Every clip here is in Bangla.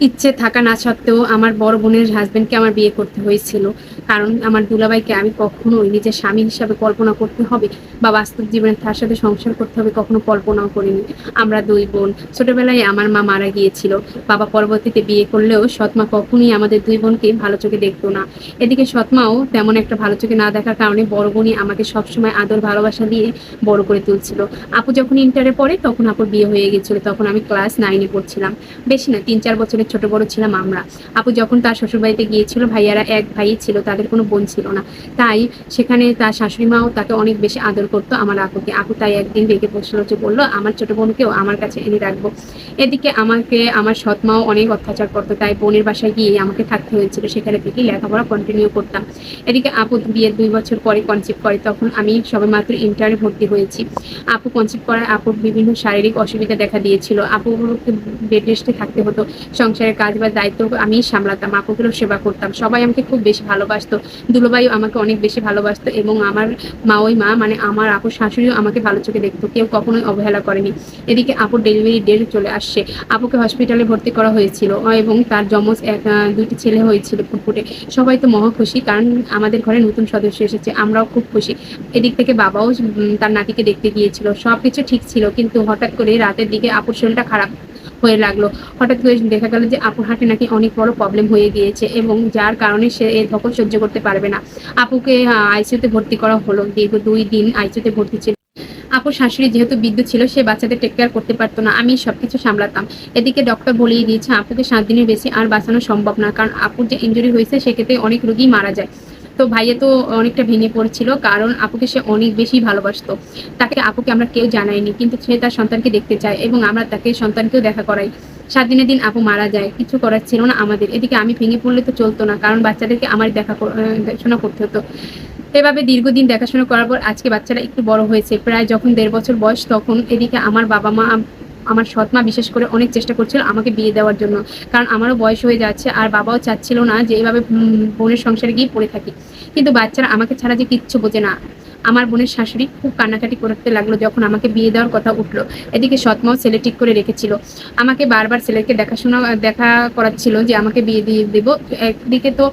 ইচ্ছে থাকা না সত্ত্বেও আমার বড় বোনের হাজব্যান্ডকে আমার বিয়ে করতে হয়েছিল। কারণ আমার দুলাভাইকে আমি কখনোই নিজের স্বামী হিসাবে কল্পনা করতে হবে বা বাস্তব জীবনে তার সাথে সংসার করতে হবে কখনো কল্পনাও করিনি। আমরা দুই বোন। ছোটবেলায় আমার মা মারা গিয়েছিল। বাবা পরবর্তীতে বিয়ে করলেও সৎমা কখনোই আমাদের দুই বোনকে ভালো চোখে দেখতো না। এদিকে সৎমাও তেমন একটা ভালো চোখে না দেখার কারণে বড় বোনই আমাকে সবসময় আদর, ভালোবাসা দিয়ে বড় করে তুলছিল। আপু যখন ইন্টারে পড়ে তখন আপুর বিয়ে হয়ে গেছিল তখন আমি ক্লাস নাইনে পড়ছিলাম। বেশি না, তিন চার বছরের ছোট বড় ছিলাম আমরা। আপু যখন তার শ্বশুরবাড়িতে গিয়েছিল, ভাইয়ারা এক ভাই ছিল, তাদের কোনো বোন ছিল না। তাই সেখানে তার শাশুড়ি মাও তাকে অনেক বেশি আদর করতো আমার আপুকে। আপু তাই একদিন রেগে বসল যে, বলল, আমার ছোট বোনকেও আমার কাছে এনে রাখব। এদিকে আমাকে, আমার সৎ মাও অনেক অত্যাচার করতো। তাই বোনের বাসায় গিয়ে আমাকে থাকতে হয়েছিল। সেখানে থেকেই লেখাপড়া কন্টিনিউ করতাম। এদিকে আপু বিয়ের দুই বছর পরে কনসিভ করে। তখন আমি সবেমাত্র ইন্টারে ভর্তি হয়েছি। আপু কনসিভ করার আপুর বিভিন্ন শারীরিক অসুবিধা দেখা দিয়েছিল। আপুকে বেড রেস্টে থাকতে হতো। সংসারের কাজ বা দায়িত্ব আমি সামলাতাম, আপুগুলো সেবা করতাম, সবাই আমাকে খুব বেশি ভালোবাসতো। দুলোবাইও আমাকে অনেক বেশি ভালোবাসতো এবং আমার মা ওই মা মানে আমার আপুর শাশুড়িও আমাকে ভালো চোখে দেখতো, কেউ কখনোই অবহেলা করেনি। এদিকে আপুর ডেলিভারি ডেট চলে আসছে। আপুকে হসপিটালে ভর্তি করা হয়েছিল এবং তার যমজ এক দুইটি ছেলে হয়েছিল ফুটফুটে সবাই তো মহা খুশি কারণ আমাদের ঘরে নতুন সদস্য এসেছে, আমরাও খুব খুশি। এদিক থেকে বাবাও তার নাতিকে দেখতে গিয়েছিল সব কিছু ঠিক ছিল, কিন্তু হঠাৎ করে রাতের দিকে আপুর শরীরটা খারাপ। হয়ে লাগল। হঠাৎ করে দেখা গেল যে আপুর হাটে নাকি অনেক বড় প্রবলেম হয়ে গিয়েছে এবং যার কারণে সে এর ধকল সহ্য করতে পারবে না। আপুকে আইসিইউতে ভর্তি করা হলো। দীর্ঘ দুই দিন আইসিইউতে ভর্তি ছিল। আপুর শাশুড়ি যেহেতু বিদ্যুৎ ছিল, সে বাচ্চাদের টেক কেয়ার করতে পারতো না। আমি সবকিছু সামলাতাম। এদিকে ডক্টর বলেই দিয়েছে, আপুকে সাত দিনের বেশি আর বাঁচানো সম্ভব না। কারণ আপুর যে ইঞ্জুরি হয়েছে, সেক্ষেত্রে অনেক রোগী মারা যায়। তো ভাইয়া তো অনেকটা ভেঙে পড়ছিল, কারণ আপুকে সে অনেক বেশি ভালোবাসতো। তাকে আপুকে আমরা কেউ জানাইনি কিন্তু সে তার সন্তানকে দেখতে চায় এবং আমরা তাকে সন্তানকেও দেখা করাই। সাত দিনের দিন আপু মারা যায়, কিছু করার ছিল না আমাদের। এদিকে আমি ভেঙে পড়লে তো চলতো না, কারণ বাচ্চাদেরকে আমার দেখা দেখাশোনা করতে হতো। এভাবে দীর্ঘদিন দেখাশোনা করার পর আজকে বাচ্চারা একটু বড় হয়েছে। প্রায় যখন দেড় বছর বয়স, তখন এদিকে আমার বাবা মা আমার সৎ মা বিশেষ করে অনেক চেষ্টা করছিল আমাকে বিয়ে দেওয়ার জন্য। কারণ আমারও বয়স হয়ে যাচ্ছে আর বাবাও চাচ্ছিল না যে এইভাবে বোনের সংসারে গিয়ে পড়ে থাকি। কিন্তু বাচ্চারা আমাকে ছাড়া যে কিচ্ছু বোঝে না। আমার বোনের শাশুড়ি খুব কান্নাকাটি করতে লাগল যখন আমাকে বিয়ে দেওয়ার কথা উঠল। এদিকে সৎমাও ছেলে ঠিক করে রেখেছিল। আমাকে বারবার ছেলেকে দেখাশোনা, দেখা করাচ্ছিল যে আমাকে বিয়ে দিয়ে দেবো। একদিকে তো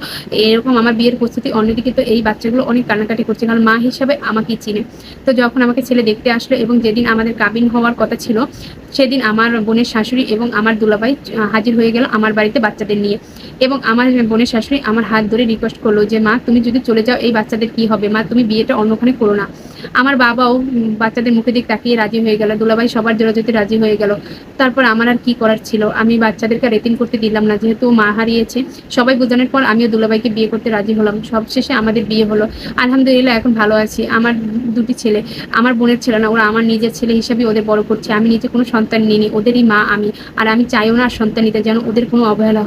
এরকম আমার বিয়ের প্রস্তুতি, অন্যদিকে তো এই বাচ্চাগুলো অনেক কান্নাকাটি করছে, কারণ মা হিসাবে আমাকেই চিনে। তো যখন আমাকে ছেলে দেখতে আসলো এবং যেদিন আমাদের কাবিন হওয়ার কথা ছিল, সেদিন আমার বোনের শাশুড়ি এবং আমার দুলাভাই হাজির হয়ে গেল আমার বাড়িতে বাচ্চাদের নিয়ে। এবং আমার বোনের শাশুড়ি আমার হাত ধরে রিকোয়েস্ট করল যে, মা, তুমি যদি চলে যাও, এই বাচ্চাদের কি হবে? মা, তুমি বিয়েটা অন্যখানে করো না। আমার বাবাও বাচ্চাদের মুখে দিক তাকিয়ে রাজি হয়ে গেল। দুলাভাই সবার জোরাজোতে রাজি হয়ে গেল, তারপর আমার আর কি করার ছিল? আমি বাচ্চাদেরকে রেতিন করতে দিলাম না। যেহেতু মা হারিয়েছে, সবাই বোঝানোর পর আমিও দুলাভাইকে বিয়ে করতে রাজি হলাম। সবশেষে আমাদের বিয়ে হলো। আলহামদুলিল্লাহ, এখন ভালো আছি। আমার দুটি ছেলে, আমার বোনের ছেলে না, ওরা আমার নিজের ছেলে হিসাবে ওদের বড় করছে। আমি নিজে কোনো সন্তান নিইনি। ওদেরই মা আমি। আর আমি চাইও না সন্তান নিতে যেন ওদের কোনো অবহেলা